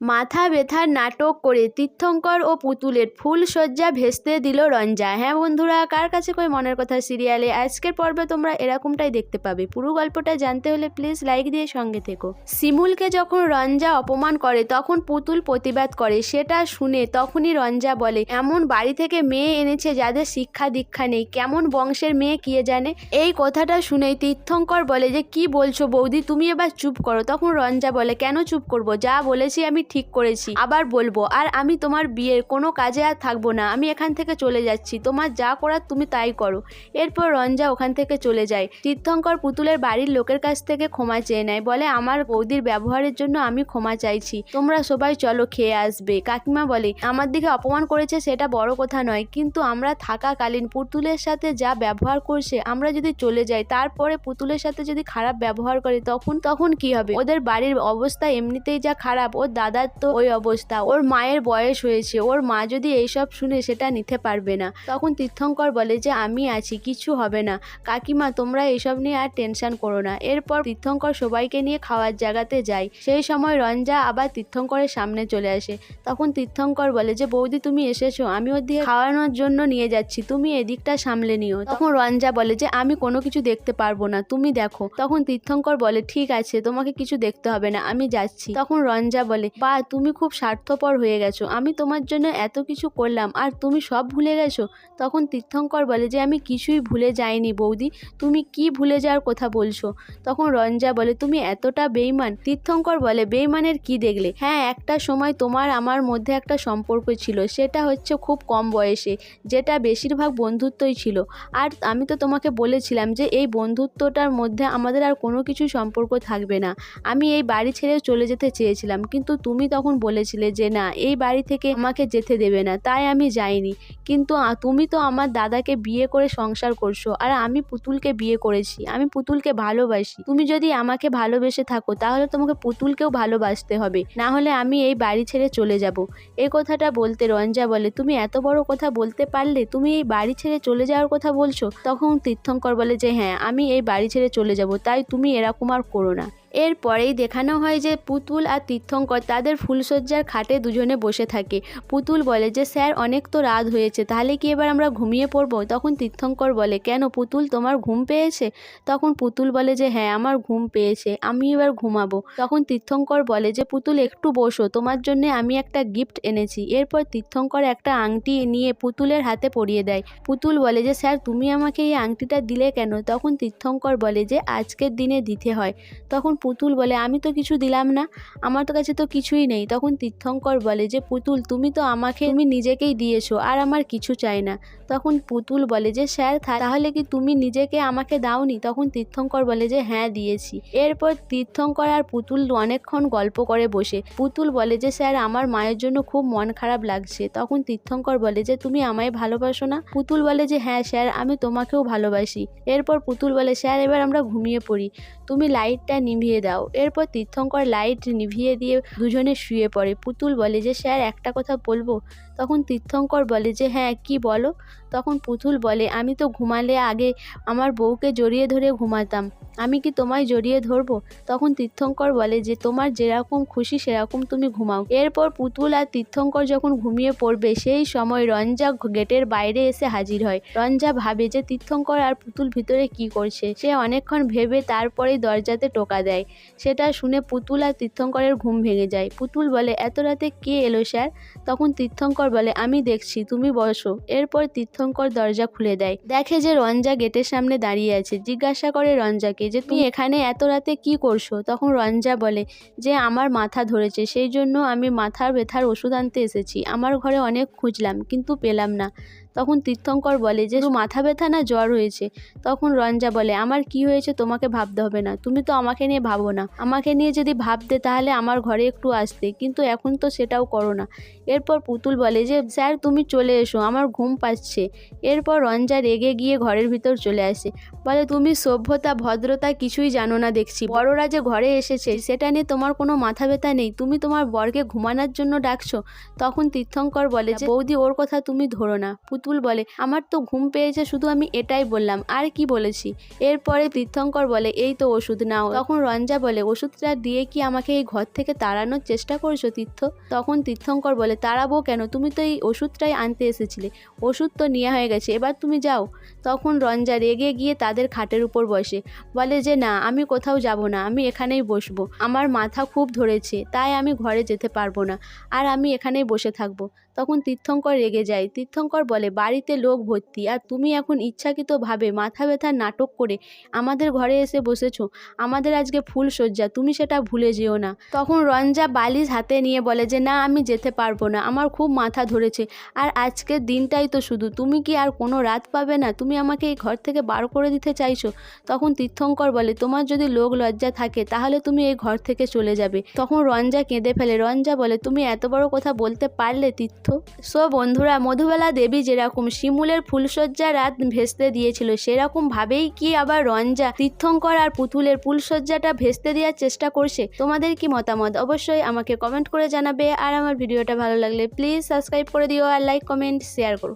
মাথা ব্যথার নাটক করে তীর্থঙ্কর ও পুতুলের ফুল ফুলশয্যা ভেস্তে দিল রঞ্জা। হ্যাঁ বন্ধুরা, কার কাছে কই মনের কথা সিরিয়ালে? আজকের পর্বে তোমরা এরকমটাই দেখতে পাবে। পুরো গল্পটা জানতে হলে প্লিজ লাইক দিয়ে সঙ্গে থেকো। শিমুলকে যখন রঞ্জা অপমান করে, তখন পুতুল প্রতিবাদ করে। সেটা শুনে তখনই রঞ্জা বলে, এমন বাড়ি থেকে মেয়ে এনেছে যাদের শিক্ষা দীক্ষা নেই। কেমন বংশের মেয়ে কে জানে? এই কথাটা শুনেই তীর্থঙ্কর বলে, যে কি বলছো বৌদি? তুমি এবার চুপ করো। তখন রঞ্জা বলে, কেন চুপ করব? যা বলেছি আমি ঠিক করেছি। আবার বলব, আর আমি তোমার বিয়ের কোনো কাজে আর থাকব না। আমি এখান থেকে চলে যাচ্ছি। তোমার যা করার তুমি তাই করো। এরপর রঞ্জা ওখান থেকে চলে যায়। তীর্থঙ্কর পুতুলের বাড়ির লোকের কাছ থেকে ক্ষমা চেয়ে নেয়। বলে, আমার বৌদির ব্যবহারের জন্য আমি ক্ষমা চাইছি। তোমরা সবাই চলো খেয়ে আসবে। কাকিমা বলে, আমার দিকে অপমান করেছে সেটা বড় কথা নয়। কিন্তু আমরা থাকাকালীন পুতুলের সাথে যা ব্যবহার করছে, আমরা যদি চলে যাই, তারপরে পুতুলের সাথে যদি খারাপ ব্যবহার করে, তখন তখন কি হবে? ওদের বাড়ির অবস্থা এমনিতেই যা খারাপ। ওর দাদার তো ওই অবস্থা। ওর মায়ের বয়স হয়েছে। ওর মা যদি এইসব শুনে সেটা নিতে পারবে না। তখন তীর্থঙ্কর বলে যে, আমি আছি, কিছু হবে না। কাকিমা, তোমরা এইসব নিয়ে আর টেনশন করো না। এরপর তীর্থঙ্কর সবাইকে নিয়ে খাওয়ার জায়গাতে যায়। সেই সময় রঞ্জা আবার তীর্থঙ্করের সামনে চলে আসে। তখন তীর্থঙ্কর বলে যে, বৌদি, তুমি এসেছ। আমি ওর দিকে খাওয়ানোর জন্য নিয়ে যাচ্ছি। তুমি এদিকটা সামলে নিও। তখন রঞ্জা বলে যে, আমি কোনো কিছু দেখতে পারব না। তুমি দেখো। তখন তীর্থঙ্কর বলে, ঠিক আছে, তোমাকে কিছু দেখতে হবে না। আমি যাচ্ছি। তখন রঞ্জা বলে বা তুমি খুব স্বার্থপর হয়ে গেছো। আমি তোমার জন্য এত কিছু করলাম আর তুমি সব ভুলে গেছো। তখন তীর্থঙ্কর বলে যে, আমি কিছুই ভুলে যাইনি বৌদি, তুমি কি ভুলে যাওয়ার কথা বলছো? তখন রঞ্জা বলে, তুমি এতটা বেইমান তীর্থঙ্কর বলে বেইমানের কি দেখলে? হ্যাঁ একটা সময় তোমার আমার মধ্যে একটা সম্পর্ক ছিল। সেটা হচ্ছে খুব কম বয়সে, যেটা বেশিরভাগ বন্ধুত্বই ছিল। আর আমি তো তোমাকে বলেছিলাম যে, এই বন্ধুত্বটার মধ্যে আমাদের আর কোনো কিছু সম্পর্ক থাকবে না। আমি এই বাড়ি ছেড়ে চলে যেতে চেয়েছিলাম, কিন্তু তুমি তখন বলেছিলে যে, না, এই বাড়ি থেকে আমাকে যেতে দেবে না। তাই আমি যাইনি। কিন্তু তুমি তো আমার দাদাকে বিয়ে করে সংসার করছ আর আমি পুতুলকে বিয়ে করেছি। আমি পুতুলকে ভালোবাসি। তুমি যদি আমাকে ভালোবেসে থাকো, তাহলে তোমাকে পুতুলকেও ভালোবাসতে হবে। না হলে আমি এই বাড়ি ছেড়ে চলে যাব। এই কথাটা বলতে রঞ্জা বলে, তুমি এত বড় কথা বলতে পারলে, তুমি এই বাড়ি ছেড়ে চলে যাওয়ার কথা বলছো? তখন তীর্থঙ্কর বলে যে হ্যাঁ আমি এই বাড়ি ছেড়ে চলে যাব। তাই তুমি এরকম আর করো না। এরপরেই দেখানো হয় যে পুতুল আর তীর্থঙ্কর তাদের ফুলশয্যার খাটে দুজনে বসে থাকে। পুতুল বলে যে, স্যার, অনেক তো রাত হয়েছে, তাহলে কি এবার আমরা ঘুমিয়ে পড়ব? তখন তীর্থঙ্কর বলে, কেন পুতুল, তোমার ঘুম পেয়েছে? তখন পুতুল বলে যে হ্যাঁ আমার ঘুম পেয়েছে, আমি এবার ঘুমাবো। তখন তীর্থঙ্কর বলে যে, পুতুল, একটু বসো, তোমার জন্য আমি একটা গিফট এনেছি। এরপর তীর্থঙ্কর একটা আংটি নিয়ে পুতুলের হাতে পরিয়ে দেয়। পুতুল বলে যে, স্যার, তুমি আমাকে এই আংটিটা দিলে কেন? তখন তীর্থঙ্কর বলে যে, আজকের দিনে দিতে হয়। তখন পুতুল বলে, আমি তো কিছু দিলাম না, আমার তো কাছে তো কিছুই নেই। তখন তীর্থঙ্কর বলে, যে পুতুল, তুমি তো আমাকে, তুমি নিজেকেই দিয়েছ, আর আমার কিছু চাই না। তখন পুতুল বলে, যে স্যার তাহলে কি তুমি নিজেকে আমাকে দাওনি? তখন তীর্থঙ্কর বলে, যে হ্যাঁ দিয়েছি। এরপর তীর্থঙ্কর আর পুতুল অনেকক্ষণ গল্প করে বসে। পুতুল বলে, যে স্যার, আমার মায়ের জন্য খুব মন খারাপ লাগছে। তখন তীর্থঙ্কর বলে, যে তুমি আমায় ভালোবাসো না? পুতুল বলে, যে হ্যাঁ স্যার, আমি তোমাকেও ভালোবাসি। এরপর পুতুল বলে, স্যার, এবার আমরা ঘুমিয়ে পড়ি। তুমি লাইটটা নিভিয়ে দাও। এরপর তীর্থঙ্কর লাইট নিভিয়ে দিয়ে দুজনে শুয়ে পড়ে। পুতুল বলে যে, স্যার, একটা কথা বলব? তখন তীর্থঙ্কর বলে যে হ্যাঁ কি বলো? তখন পুতুল বলে, আমি তো ঘুমালে আগে আমার বউকে জড়িয়ে ধরে ঘুমাতাম। আমি কি তোমায় জড়িয়ে ধরবো? তখন তীর্থঙ্কর বলে যে, তোমার যেরকম খুশি সেরকম তুমি ঘুমাও। এরপর পুতুল আর তীর্থঙ্কর যখন ঘুমিয়ে পড়বে, সেই সময় রঞ্জা গেটের বাইরে এসে হাজির হয়। রঞ্জা ভাবে যে, তীর্থঙ্কর আর পুতুল ভিতরে কি করছে, সে অনেকক্ষণ ভেবে তারপরেই দরজাতে টোকা দেয়। সেটা শুনে পুতুল আর তীর্থঙ্করের ঘুম ভেঙে যায়। পুতুল বলে, এত রাতে কে এলো, স্যার? তখন তীর্থঙ্কর বলে, আমি দেখছি, তুমি বসো। এরপর তীর্থঙ্কর দরজা খুলে দেয়। দেখে যে রঞ্জা গেটের সামনে দাঁড়িয়ে আছে। জিজ্ঞাসা করে রঞ্জাকে যে, তুমি এখানে এত রাতে কি করছ? তখন রঞ্জা বলে, যে, আমার মাথা ধরেছে, সেই জন্য আমি মাথার ব্যথার ওষুধ আনতে এসেছি। আমার ঘরে অনেক খুঁজলাম, কিন্তু পেলাম না। তখন তীর্থঙ্কর বলে যে মাথা ব্যথা না জ্বর হয়েছে? তখন রঞ্জা বলে, আমার কি হয়েছে তোমাকে ভাবতে হবে না। তুমি তো আমাকে নিয়ে ভাবো না। আমাকে নিয়ে যদি ভাবতে তাহলে আমার ঘরে একটু আসতে। কিন্তু এখন তো সেটাও করো না। এরপর পুতুল বলে যে, স্যার, তুমি চলে এসো। আমার ঘুম পাচ্ছে। এরপর রঞ্জা রেগে গিয়ে ঘরের ভিতর চলে আসে। বলে, তুমি সভ্যতা, ভদ্রতা কিছুই জানো না দেখছি। বড়রা যে ঘরে এসেছে, সেটা নিয়ে তোমার কোনো মাথা ব্যথা নেই। তুমি তোমার বরকে ঘুমানোর জন্য ডাকছো? তখন তীর্থঙ্কর বলে যে, বৌদি, ওর কথা তুমি ধরো না। পুতুল পুতুল বলে, আমার তো ঘুম পেয়েছে, শুধু আমি এটাই বললাম, আর কি বলেছি? এরপরে তীর্থঙ্কর বলে, এই তো ওষুধ নাও। তখন রঞ্জা বলে, ওষুধটা দিয়ে কি আমাকে এই ঘর থেকে তাড়ানোর চেষ্টা করছ তীর্থ? তখন তীর্থঙ্কর বলে, তাড়াবো কেন? তুমি তো এই ওষুধটাই আনতে এসেছিলে। ওষুধ তো নেওয়া হয়ে গেছে, এবার তুমি যাও। তখন রঞ্জা রেগে গিয়ে তাদের খাটের উপর বসে, বলে যে, না, আমি কোথাও যাব না, আমি এখানেই বসবো। আমার মাথা খুব ধরেছে, তাই আমি ঘরে যেতে পারব না, আর আমি এখানেই বসে থাকব। তখন তীর্থঙ্কর রেগে যায়। তীর্থঙ্কর বলে, বাড়িতে লোক ভর্তি, আর তুমি এখন ইচ্ছাকৃতভাবে মাথা ব্যথার নাটক করে আমাদের ঘরে এসে বসেছো। আমাদের আজকে ফুল সজ্জা, তুমি সেটা ভুলে যেও না। তখন রঞ্জা বালিশ হাতে নিয়ে বলে যে, না, আমি যেতে পারব না, আমার খুব মাথা ধরেছে, আর আজকের দিনটাই তো শুধু। তুমি কি আর কোনো রাত পাবে না? তুমি আমাকে এই ঘর থেকে বার করে দিতে চাইছো? তখন তীর্থঙ্কর বলে, তোমার যদি লোক লজ্জা থাকে, তাহলে তুমি এই ঘর থেকে চলে যাবে। তখন রঞ্জা কেঁদে ফেলে। রঞ্জা বলে, তুমি এত বড় কথা বলতে পারলে তীর্থ সো বন্ধুরা, মধুবেলা দেবী যেরকম শিমুলের ফুলসজ্জা রাত ভেস্তে দিয়েছিল, সেরকম ভাবেই কি আবার রঞ্জা তীর্থঙ্কর আর পুতুলের ফুলসজ্জাটা ভেস্তে দেওয়ার চেষ্টা করছে? তোমাদের কি মতামত? অবশ্যই আমাকে কমেন্ট করে জানাবে। আর আমার ভিডিওটা ভালো লাগলে প্লিজ সাবস্ক্রাইব করে দিও আর লাইক কমেন্ট শেয়ার করো।